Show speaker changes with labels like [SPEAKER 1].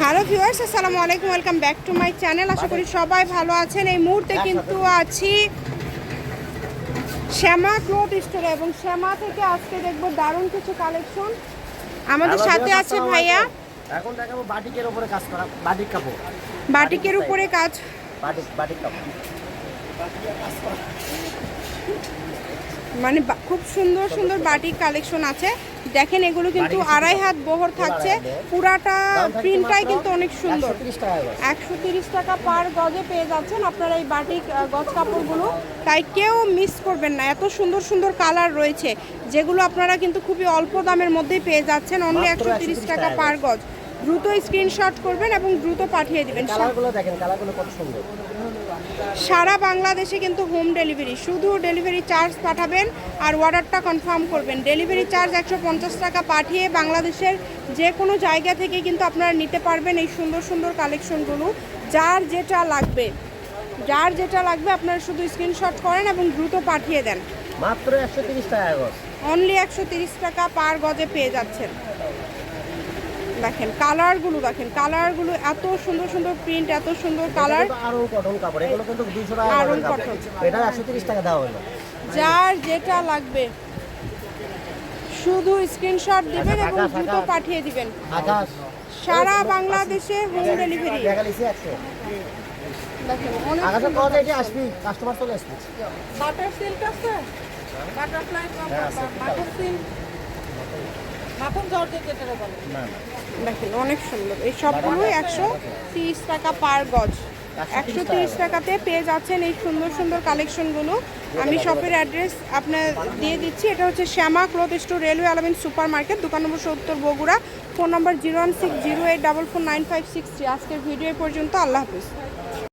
[SPEAKER 1] Hello viewers আসসালামু আলাইকুম welcome back to my channel আশা করি সবাই ভালো আছেন। এই মুহূর্তে কিন্তু আছি শ্যামা ক্লথ স্টোরে এবং শ্যামা থেকে আজকে দেখব দারুণ কিছু কালেকশন আমাদের সাথে আছে ভাইয়া।
[SPEAKER 2] এখন দেখাবো বাটিকের উপরে কাজ করা বাটিক কাপড়।
[SPEAKER 1] বাটিকের উপরে কাজ।
[SPEAKER 2] বাটিক বাটিক কাপড়।
[SPEAKER 1] মানে খুব সুন্দর সুন্দর বাটিক কালেকশন আছে। দেখেন এগুলো কিন্তু আড়াই হাত বহর থাকছে। পুরাটা প্রিন্টটাই কিন্তু অনেক সুন্দর।
[SPEAKER 2] 130 টাকা করে।
[SPEAKER 1] একশো তিরিশ টাকা পার গজে পেয়ে যাচ্ছেন আপনারা এই বাটিক গজ কাপড়গুলো। তাই কেউ মিস করবেন না এত সুন্দর সুন্দর কালার রয়েছে যেগুলো আপনারা কিন্তু খুবই অল্প দামের মধ্যেই পেয়ে যাচ্ছেন অনলি একশো তিরিশ
[SPEAKER 2] 130
[SPEAKER 1] টাকা
[SPEAKER 2] টাকা
[SPEAKER 1] পার গজ। দ্রুত স্ক্রিনশট করবেন এবং দ্রুত পাঠিয়ে দিবেন।
[SPEAKER 2] কালারগুলো দেখেন কালারগুলো কত সুন্দর।
[SPEAKER 1] সারা বাংলাদেশে কিন্তু হোম ডেলিভারি শুধু ডেলিভারি চার্জ পাঠাবেন আর অর্ডারটা কনফার্ম করবেন। ডেলিভারি চার্জ একশো পঞ্চাশ টাকা পাঠিয়ে বাংলাদেশের যে কোনো জায়গা থেকে কিন্তু আপনারা নিতে পারবেন এই সুন্দর সুন্দর কালেকশনগুলো যার যেটা লাগবে যার যেটা লাগবে আপনারা শুধু স্ক্রিনশট করেন এবং দ্রুত পাঠিয়ে দেন।
[SPEAKER 2] মাত্র 130 টাকা
[SPEAKER 1] অনলি একশো তিরিশ টাকা পার গজে পেয়ে যাচ্ছেন। দেখেন কালারগুলো দেখেন কালারগুলো এত সুন্দর সুন্দর প্রিন্ট এত সুন্দর কালার
[SPEAKER 2] এটা কিন্তু আরং কটন কাপড় এগুলো কিন্তু 200 টাকা কাপড়।
[SPEAKER 1] কটন।
[SPEAKER 2] এটা 130 টাকা দেওয়া হলো।
[SPEAKER 1] যার যেটা লাগবে শুধু স্ক্রিনশট দিবেন
[SPEAKER 2] আচ্ছা,
[SPEAKER 1] এবং
[SPEAKER 2] আকাশ,
[SPEAKER 1] দ্রুত পাঠিয়ে দিবেন।
[SPEAKER 2] আকাশ।
[SPEAKER 1] সারা বাংলাদেশে হোম ডেলিভারি
[SPEAKER 2] দেখালিছি আছে
[SPEAKER 1] দেখেন
[SPEAKER 2] আকাশের কত এটা আসবি কাস্টমার চলে আসবে।
[SPEAKER 3] বাটার সিল্ক আছে বাটারফ্লাই। মাখন সিল্ক মাখন জর্জেট যেটা বলে
[SPEAKER 2] না না
[SPEAKER 1] দেখেন অনেক সুন্দর। এই সবগুলো একশো তিরিশ টাকা পার গজ। একশো তিরিশ টাকাতে পেয়ে যাচ্ছেন এই সুন্দর সুন্দর কালেকশনগুলো। আমি শপের অ্যাড্রেস আপনার দিয়ে দিচ্ছি। এটা হচ্ছে Shyama cloth store railway Alamin super market দোকান নম্বর সত্তর Bogura. Phone number zero one six zero eight double four nine five six three. আজকের ভিডিও পর্যন্ত। আল্লাহ হাফিজ।